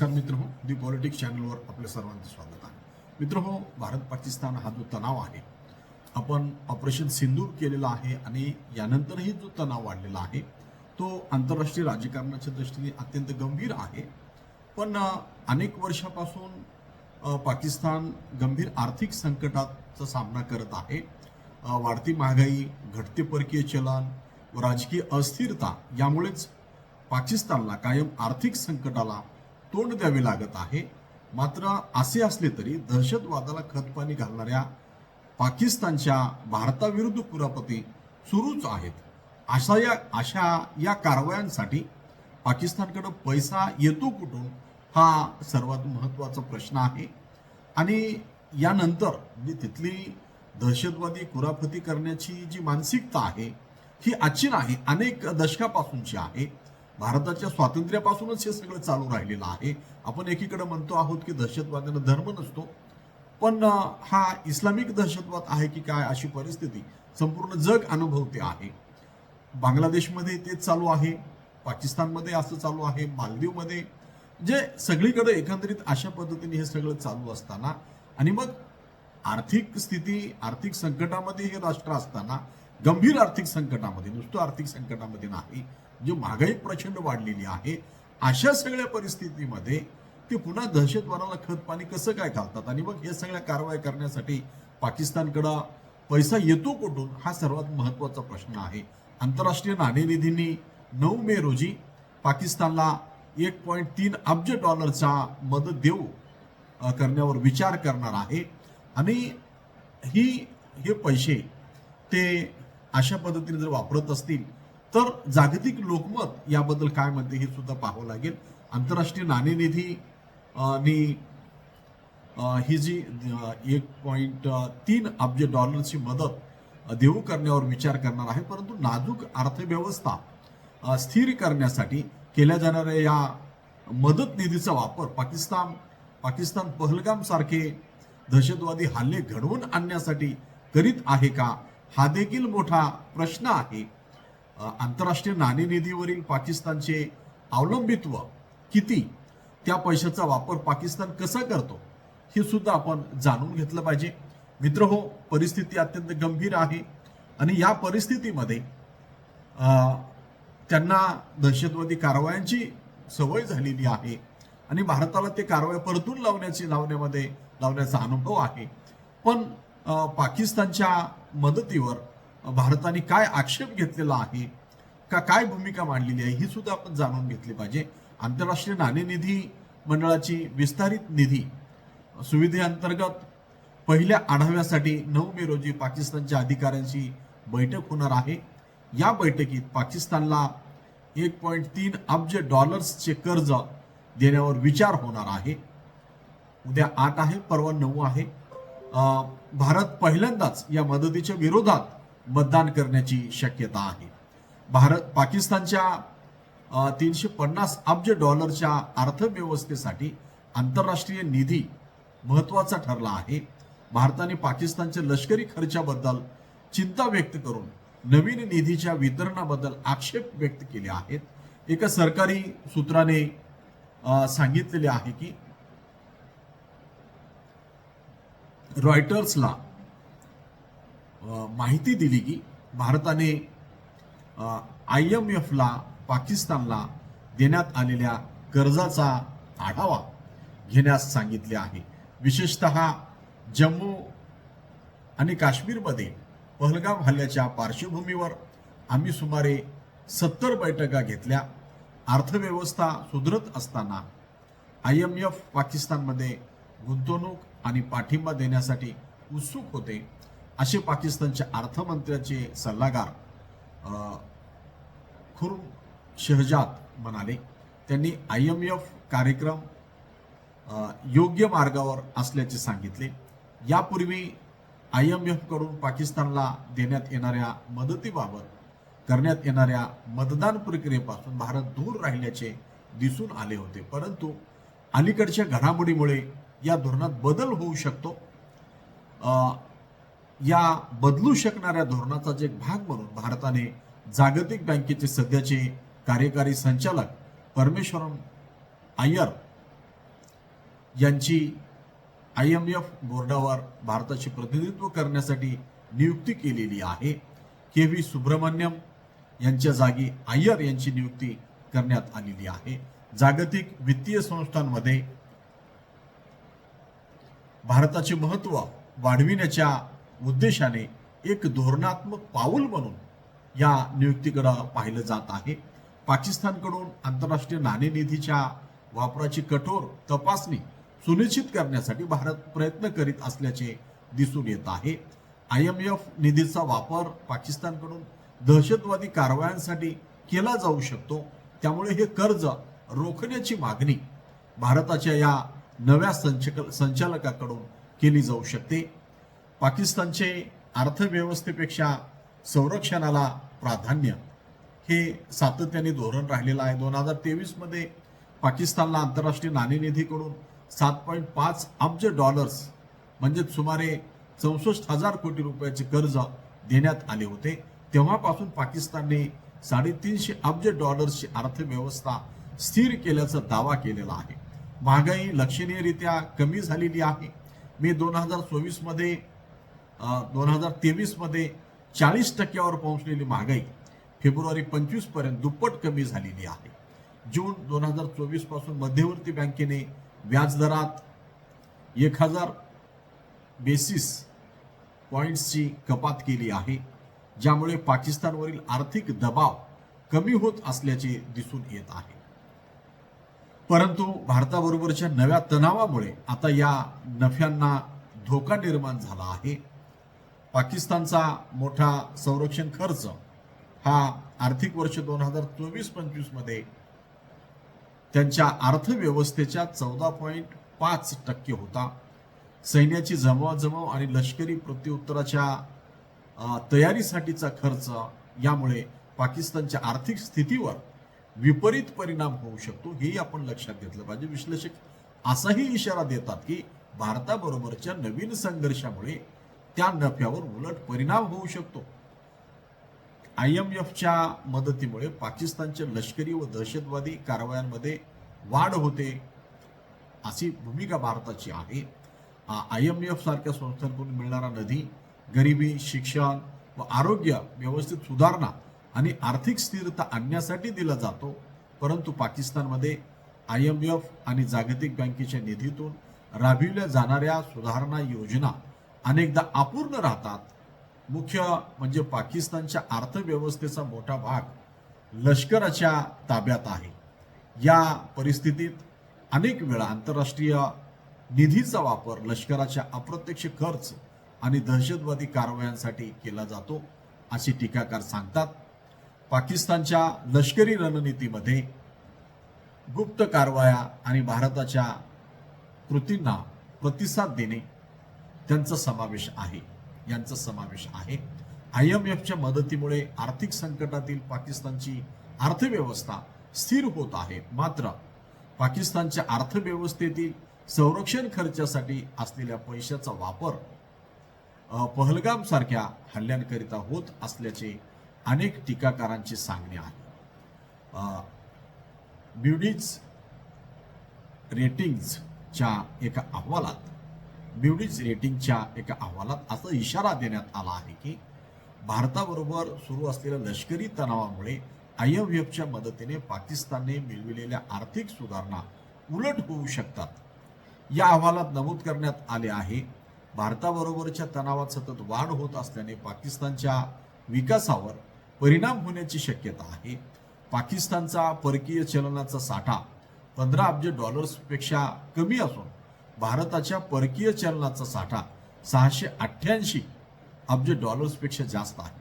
नमस्कार मित्र हो दी पॉलिटिक्स चॅनलवर आपल्या सर्वांचं स्वागत आहे. मित्र हो भारत पाकिस्तान हा जो तणाव आहे आपण ऑपरेशन सिंदूर केलेला आहे आणि यानंतरही जो तणाव वाढलेला आहे तो आंतरराष्ट्रीय राजकारणाच्या दृष्टीने अत्यंत गंभीर आहे. पण अनेक वर्षापासून पाकिस्तान गंभीर आर्थिक संकटाचा सामना करत आहे. वाढती महागाई घटते परकीय चलन व राजकीय अस्थिरता यामुळेच पाकिस्तानला कायम आर्थिक संकटाला तोंड द्यावे लागत आहे. मात्र असे असले तरी दहशतवादाला खतपाणी घालणाऱ्या पाकिस्तानच्या भारताविरुद्ध कुरापती सुरूच आहेत. अशा या अशा या कारवायांसाठी पाकिस्तानकडं पैसा येतो कुठून हा सर्वात महत्त्वाचा प्रश्न आहे. आणि यानंतर जी तिथली दहशतवादी कुरापती करण्याची जी मानसिकता आहे ही आजची नाही अनेक दशकापासूनची आहे. भारताच्या स्वातंत्र्यापासूनच हे सगळं चालू राहिलेलं आहे. आपण एकीकडे म्हणतो आहोत की दहशतवाद्यांना धर्म नसतो. पण हा इस्लामिक दहशतवाद आहे की काय अशी परिस्थिती संपूर्ण जग अनुभवते आहे. बांगलादेशमध्ये तेच चालू आहे पाकिस्तानमध्ये असं चालू आहे मालदीवमध्ये. जे सगळीकडे एकंदरीत अशा पद्धतीने हे सगळं चालू असताना आणि मग आर्थिक स्थिती आर्थिक संकटामध्ये हे राष्ट्र असताना गंभीर आर्थिक संकटामध्ये नुसतं आर्थिक संकटामध्ये नाही जी महागाई प्रचंड वाढलेली आहे अशा सगळ्या परिस्थितीमध्ये ते पुन्हा दहशतवादाला खत पाणी कसं काय घालतात? आणि मग हे सगळ्या कारवाई करण्यासाठी पाकिस्तानकडं पैसा येतो कुठून? हा सर्वात महत्त्वाचा प्रश्न आहे. आंतरराष्ट्रीय नाणेनिधींनी नऊ मे रोजी पाकिस्तानला एक पॉईंट तीन अब्ज डॉलरचा मदत देऊ करण्यावर विचार करणार आहे. आणि ही हे पैसे ते अशा पद्धतीने जर वापरत असतील तर जागतिक लोकमत याबद्दल काय म्हणते हे सुद्धा पाहावं लागेल. आंतरराष्ट्रीय नाणेनिधी अ, नी ही जी एक पॉईंट तीन अब्ज डॉलरची मदत देऊ करण्यावर विचार करणार आहे. परंतु नाजूक अर्थव्यवस्था स्थिर करण्यासाठी केल्या जाणाऱ्या या मदत निधीचा वापर पाकिस्तान पाकिस्तान पहलगाम सारखे दहशतवादी हल्ले घडवून आणण्यासाठी करीत आहे का? हा देखील मोठा प्रश्न आहे. आंतरराष्ट्रीय नाणेनिधीवरील पाकिस्तानचे अवलंबित्व किती? त्या पैशाचा वापर पाकिस्तान कसा करतो? हे सुद्धा आपण जाणून घेतलं पाहिजे. मित्र हो परिस्थिती अत्यंत गंभीर आहे आणि या परिस्थितीमध्ये त्यांना दहशतवादी कारवायांची सवय झालेली आहे आणि भारताला ते कारवाया परतून लावण्याची लावण्यामध्ये लावण्याचा अनुभव आहे. पण पाकिस्तानच्या मदतीवर भारताने काय आक्षेप घेतलेला आहे का काय भूमिका मांडलेली आहे ही सुद्धा आपण जाणून घेतली पाहिजे. आंतरराष्ट्रीय नाणेनिधी मंडळाची विस्तारित निधी सुविधेअंतर्गत पहिल्या आढाव्यासाठी नऊ मे रोजी पाकिस्तानच्या अधिकाऱ्यांची बैठक होणार आहे. या बैठकीत पाकिस्तानला एक पॉईंट तीन अब्ज डॉलर्सचे कर्ज देण्यावर विचार होणार आहे. उद्या आठ आहे परवा नऊ आहे. भारत पहिल्यांदाच या मदतीच्या विरोधात मतदान करण्याची शक्यता आहे. भारत पाकिस्तानच्या तीनशे पन्नास अब्ज डॉलरच्या अर्थव्यवस्थेसाठी आंतरराष्ट्रीय निधी महत्त्वाचा ठरला आहे. भारताने पाकिस्तानच्या लष्करी खर्चाबद्दल चिंता व्यक्त करून नवीन निधीच्या वितरणाबद्दल आक्षेप व्यक्त केले आहेत. एका सरकारी सूत्राने सांगितलेले आहे की रॉयटर्सला माहिती दिली की भारताने आय एम एफला पाकिस्तानला देण्यात आलेल्या कर्जाचा आढावा घेण्यास सांगितले आहे. विशेषत जम्मू आणि काश्मीरमध्ये पहलगाम हल्ल्याच्या पार्श्वभूमीवर आम्ही सुमारे सत्तर बैठका घेतल्या. अर्थव्यवस्था सुधरत असताना आय एम एफ पाकिस्तानमध्ये गुंतवणूक आणि पाठिंबा देण्यासाठी उत्सुक होते. असे पाकिस्तानच्या अर्थमंत्र्याचे सल्लागार अ, खुर्म शहजाद म्हणाले त्यांनी आय एम एफ कार्यक्रम योग्य मार्गावर असल्याचे सांगितले. यापूर्वी आय एम एफकडून पाकिस्तानला देण्यात येणाऱ्या मदतीबाबत करण्यात येणाऱ्या मतदान प्रक्रियेपासून भारत दूर राहिल्याचे दिसून आले होते. परंतु अलीकडच्या घडामोडीमुळे या धोरणात बदल होऊ शकतो. या बदलू शकणाऱ्या धोरणाचा एक भाग म्हणून भारताने जागतिक बँकेचे सध्याचे कार्यकारी संचालक परमेश्वरम अय्यर यांची आय एम एफ बोर्डावर भारताचे प्रतिनिधित्व करण्यासाठी नियुक्ती केलेली आहे. के व्ही सुब्रमण्यम यांच्या जागी अय्यर यांची नियुक्ती करण्यात आलेली आहे. जागतिक वित्तीय संस्थांमध्ये भारताचे महत्त्व वाढविण्याच्या उद्देशाने एक धोरणात्मक पाऊल म्हणून या नियुक्तीकडे पाहिलं जात आहे. पाकिस्तानकडून आंतरराष्ट्रीय नाणेनिधीच्या वापराची कठोर तपासणी सुनिश्चित करण्यासाठी भारत प्रयत्न करीत असल्याचे दिसून येत आहे. आय एम एफ निधीचा वापर पाकिस्तानकडून दहशतवादी कारवायांसाठी केला जाऊ शकतो. त्यामुळे हे कर्ज रोखण्याची मागणी भारताच्या या नव्या संचक संचालकाकडून केली जाऊ शकते. पाकिस्तानचे अर्थव्यवस्थेपेक्षा संरक्षणाला प्राधान्य हे सातत्याने धोरण राहिलेलं आहे. दोन हजार तेवीसमध्ये पाकिस्तानला आंतरराष्ट्रीय नाणेनिधीकडून सात पॉईंट पाच अब्ज डॉलर्स म्हणजे सुमारे चौसष्ट हजार कोटी रुपयाचे कर्ज देण्यात आले होते. तेव्हापासून पाकिस्तानने साडेतीनशे अब्ज डॉलर्सची अर्थव्यवस्था स्थिर केल्याचा दावा केलेला आहे. महागाई लक्षणीयरित्या कमी झालेली आहे. मे दोन हजार चोवीसमध्ये दोन हजार तेवीसमध्ये चाळीस टक्क्यावर पोहोचलेली महागाई फेब्रुवारी पंचवीसपर्यंत दुप्पट कमी झालेली आहे. जून दोन हजार चोवीसपासून मध्यवर्ती बँकेने व्याजदरात एक हजार बेसिस पॉईंट्सची कपात केली आहे ज्यामुळे पाकिस्तानवरील आर्थिक दबाव कमी होत असल्याचे दिसून येत आहे. परंतु भारताबरोबरच्या नव्या तणावामुळे आता या नफ्यांना धोका निर्माण झाला आहे. पाकिस्तानचा मोठा संरक्षण खर्च हा आर्थिक वर्ष दोन हजार चोवीस पंचवीसमध्ये त्यांच्या अर्थव्यवस्थेच्या चौदा पॉईंट पाच टक्के होता. सैन्याची जमवाजमव आणि लष्करी प्रत्युत्तराच्या तयारीसाठीचा खर्च यामुळे पाकिस्तानच्या आर्थिक स्थितीवर विपरीत परिणाम होऊ शकतो हेही आपण लक्षात घेतलं पाहिजे. विश्लेषक असाही इशारा देतात की भारताबरोबरच्या नवीन संघर्षामुळे त्या नफ्यावर उलट परिणाम होऊ शकतो. आय एम एफच्या मदतीमुळे पाकिस्तानच्या लष्करी व दहशतवादी कारवायांमध्ये वाढ होते अशी भूमिका भारताची आहे. आय एम एफ सारख्या संस्थांकडून मिळणारा निधी गरिबी शिक्षण व आरोग्य व्यवस्थित सुधारणा आणि आर्थिक स्थिरता आणण्यासाठी दिला जातो. परंतु पाकिस्तानमध्ये आय एम एफ आणि जागतिक बँकेच्या निधीतून राबविल्या जाणाऱ्या सुधारणा योजना अनेकदा अपूर्ण राहतात. मुख्य म्हणजे पाकिस्तानच्या अर्थव्यवस्थेचा मोठा भाग लष्कराच्या ताब्यात आहे. या परिस्थितीत अनेक वेळा आंतरराष्ट्रीय निधीचा वापर लष्कराच्या अप्रत्यक्ष खर्च आणि दहशतवादी कारवायांसाठी केला जातो असे टीकाकार सांगतात. पाकिस्तानच्या लष्करी रणनीतीमध्ये गुप्त कारवाया आणि भारताच्या कृतींना प्रतिसाद देणे त्यांचा समावेश आहे. यांचा समावेश आहे. आय एम एफच्या मदतीमुळे आर्थिक संकटातील पाकिस्तानची अर्थव्यवस्था स्थिर होत आहे. मात्र पाकिस्तानच्या अर्थव्यवस्थेतील संरक्षण खर्चासाठी असलेल्या पैशाचा वापर पहलगाम सारख्या हल्ल्यांकरिता होत असल्याचे अनेक टीकाकारांचे सांगणे आहे. ब्युडीज रेटिंग्जच्या एका अहवालात ब्युडीज रेटिंगच्या एका अहवालात असा इशारा देण्यात आला आहे की भारताबरोबर सुरू असलेल्या लष्करी तणावामुळे आय एम एफच्या मदतीने पाकिस्तानने मिळविलेल्या आर्थिक सुधारणा उलट होऊ शकतात. या अहवालात नमूद करण्यात आले आहे भारताबरोबरच्या तणावात सतत वाढ होत असल्याने पाकिस्तानच्या विकासावर परिणाम होण्याची शक्यता आहे. पाकिस्तानचा परकीय चलनाचा साठा पंधरा अब्ज डॉलर्सपेक्षा कमी असून भारताच्या परकीय चलनाचा साठा सहाशे अठ्ठ्याऐंशी अब्ज डॉलर्सपेक्षा जास्त आहे.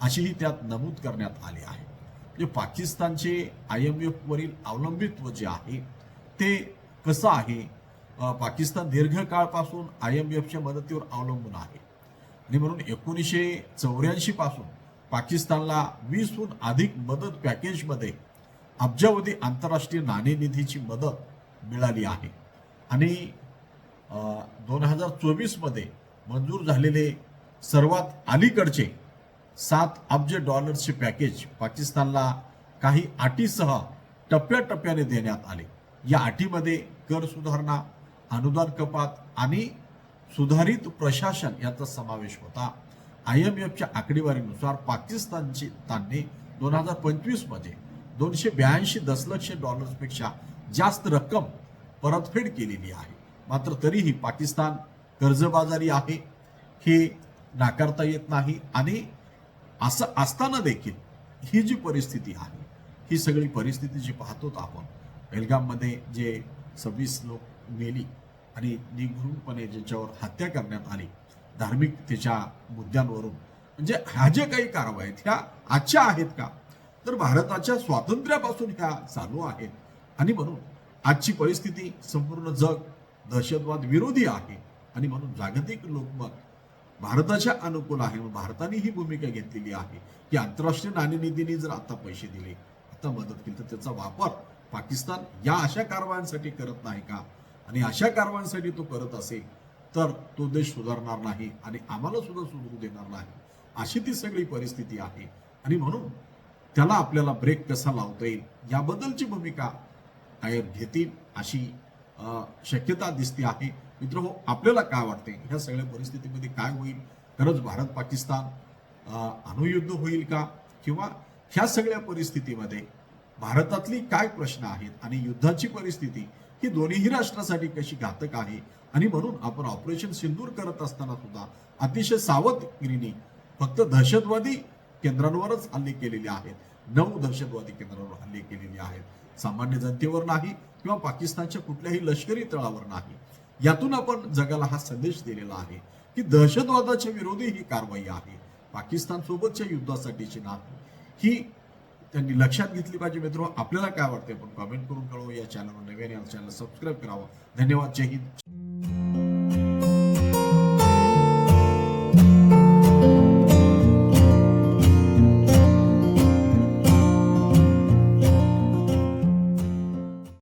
अशीही त्यात नमूद करण्यात आली आहे. म्हणजे पाकिस्तानचे आय एम एफवरील अवलंबित्व जे आहे ते कसं आहे? पाकिस्तान दीर्घकाळपासून आय एम एफच्या मदतीवर अवलंबून आहे. आणि म्हणून एकोणीसशे चौऱ्याऐंशी पासून पाकिस्तानला वीसहून अधिक मदत पॅकेजमध्ये अब्जावधी आंतरराष्ट्रीय नाणेनिधीची मदत मिळाली आहे. आणि दोन हजार चोवीसमध्ये मंजूर झालेले सर्वात अलीकडचे सात अब्ज डॉलर्सचे पॅकेज पाकिस्तानला काही अटीसह टप्प्याटप्प्याने देण्यात आले. या अटीमध्ये कर सुधारणा अनुदान कपात आणि सुधारित प्रशासन याचा समावेश होता. आय एम एफच्या आकडेवारीनुसार पाकिस्तानची ताने दोन हजार पंचवीसमध्ये दोनशे ब्याऐंशी दशलक्ष डॉलर्सपेक्षा जास्त रक्कम परतफेड केलेली आहे. मात्र तरीही पाकिस्तान कर्जबाजारी आहे हे नाकारता येत नाही. आणि असं असताना देखील ही जी परिस्थिती आहे ही सगळी परिस्थिती जी पाहतो आपण बेलगाममध्ये जे सव्वीस लोक मेली आणि निघूनपणे ज्यांच्यावर हत्या करण्यात आली धार्मिकतेच्या मुद्द्यांवरून म्हणजे ह्या ज्या काही कारवाई आहेत ह्या आजच्या आहेत का? तर भारताच्या स्वातंत्र्यापासून ह्या चालू आहेत. आणि म्हणून आजची परिस्थिती संपूर्ण जग दहशतवाद विरोधी आहे. आणि म्हणून जागतिक लोकमत भारताच्या अनुकूल आहे. मग भारताने ही भूमिका घेतलेली आहे की आंतरराष्ट्रीय नाणेनिधीने जर आता पैसे दिले आता मदत केली तर त्याचा वापर पाकिस्तान या अशा कारवायांसाठी करत नाही का? आणि अशा कारवायांसाठी तो करत असेल तर तो देश सुधारणार नाही आणि आम्हाला सुद्धा सुधरू देणार नाही. अशी ती सगळी परिस्थिती आहे. आणि म्हणून त्याला आपल्याला ब्रेक कसा लावता येईल? याबद्दलची भूमिका आयर घेतील अशी शक्यता दिसते आहे. मित्र हो आपल्याला काय वाटते ह्या सगळ्या परिस्थितीमध्ये काय होईल? खरंच भारत पाकिस्तान अणुयुद्ध होईल का? किंवा ह्या सगळ्या परिस्थितीमध्ये भारतातली काय प्रश्न आहेत आणि युद्धाची परिस्थिती ही दोन्हीही राष्ट्रासाठी कशी घातक आहे? आणि म्हणून आपण ऑपरेशन सिंदूर करत असताना सुद्धा अतिशय सावधगिरीने फक्त दहशतवादी केंद्रांवरच हल्ले केलेले आहेत. नऊ दहशतवादी केंद्रांवर हल्ले केलेले आहेत. सामान्य जनतेवर नाही किंवा पाकिस्तानच्या कुठल्याही लष्करी तळावर नाही. यातून आपण जगाला हा संदेश दिलेला आहे की दहशतवादाच्या विरोधी ही कारवाई आहे. पाकिस्तान सोबतच्या युद्धासाठीची नाही. ही त्यांनी लक्षात घेतली पाहिजे मित्र. आपल्याला काय वाटते आपण कमेंट करून कळवू. या चॅनलवर नव्याने चॅनल सबस्क्राईब करावं. धन्यवाद. जय हिंद.